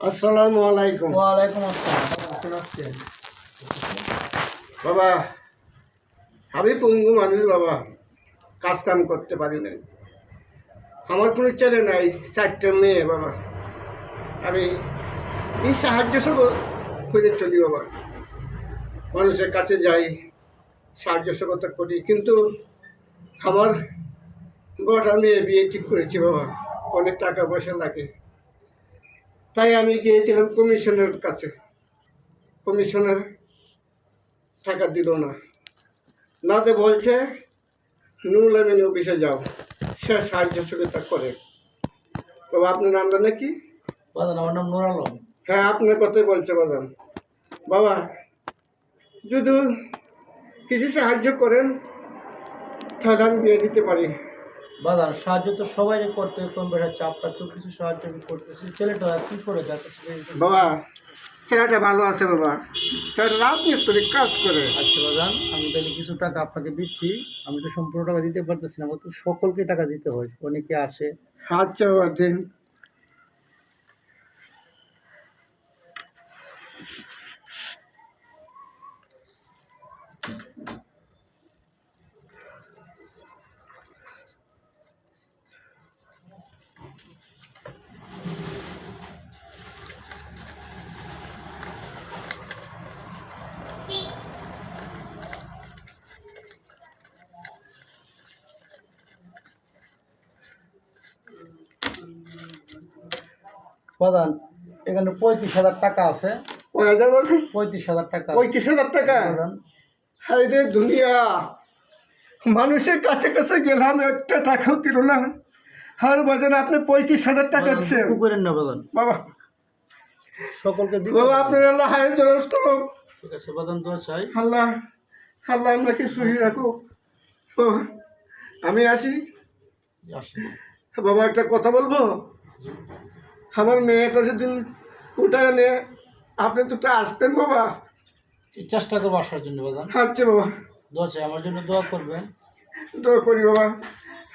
আসসালামু আলাইকুম। ওয়ালাইকুম আসসালাম। বাবা আমি পঙ্গু মানুষ বাবা কাজ কাম করতে পারি না আমার কোনো ছেলে নাই চারটে মেয়ে বাবা। আমি এই সাহায্য সব করে চলি বাবা। মানুষের কাছে যাই সাহায্য সহযোগিতা করি কিন্তু আমার বড় মেয়ে বিয়ে ঠিক করেছি বাবা। অনেক টাকা পয়সা লাগে। তাই আমি গিয়েছিলাম কমিশনের কাছে। কমিশনার টাকা দিল না। নাতে বলছে নুরুল আমিন অফিসে যাও সে সাহায্য সহযোগিতা করে। বাবা আপনার নামটা নাকি? আমার নাম নুর আলম। হ্যাঁ আপনার কথাই বলছে বাদাম। বাবা যদি কিছু সাহায্য করেন তাহলে আমি বিয়ে দিতে পারি। বাদান সাহায্য তো সবাই করতে কম বেড়া চাপটা তো কিছু সাহায্য আমি করতেছি। ছেলেটা কি করে যাচ্ছে? বাবা ছেলেটা ভালো আছে বাবা। ছেলেটা রাজমিস্ত্রি কাজ করে। আচ্ছা বাদান আমি তাহলে কিছু টাকা আপনাকে দিচ্ছি। আমি তো সম্পূর্ণ টাকা দিতে পারতেছি না আমার তো সকলকে টাকা দিতে হয় অনেকে আসে। আচ্ছা বাবা দিন। বাদান এখানে পঁয়ত্রিশ হাজার টাকা আছে। কয় হাজার বলছেন? পঁয়ত্রিশ হাজার টাকা। পঁয়ত্রিশ হাজার টাকা? হাই রে দুনিয়া। মানুষের কাছে কাছে গেলাম একটা টাকাও দিল না। আর বাজান আপনি পঁয়ত্রিশ হাজার টাকা দিচ্ছেন। করেন না বাদান বাবা। সকলকে দিতে বাবা। আপনার আল্লাহ হাই দরস্ত ঠিক আছে বাদান দোয়া চাই। আল্লাহ আল্লাহ আপনাকে সহি রাখো বাবা, আমি আসি। বাবা একটা কথা বলব? আমার মেয়েটা যেদিন উঠায় নিয়ে আপনি দুটো আসতেন বাবা। চেষ্টা করব আসার জন্য বাদান আচ্ছা বাবা। দোয়া চাই আমার জন্য দোয়া করবেন। দোয়া করি বাবা।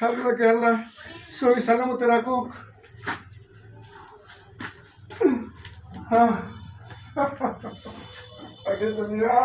আপনাকে আল্লাহ সহি সালামতে রাখুক। দুনিয়া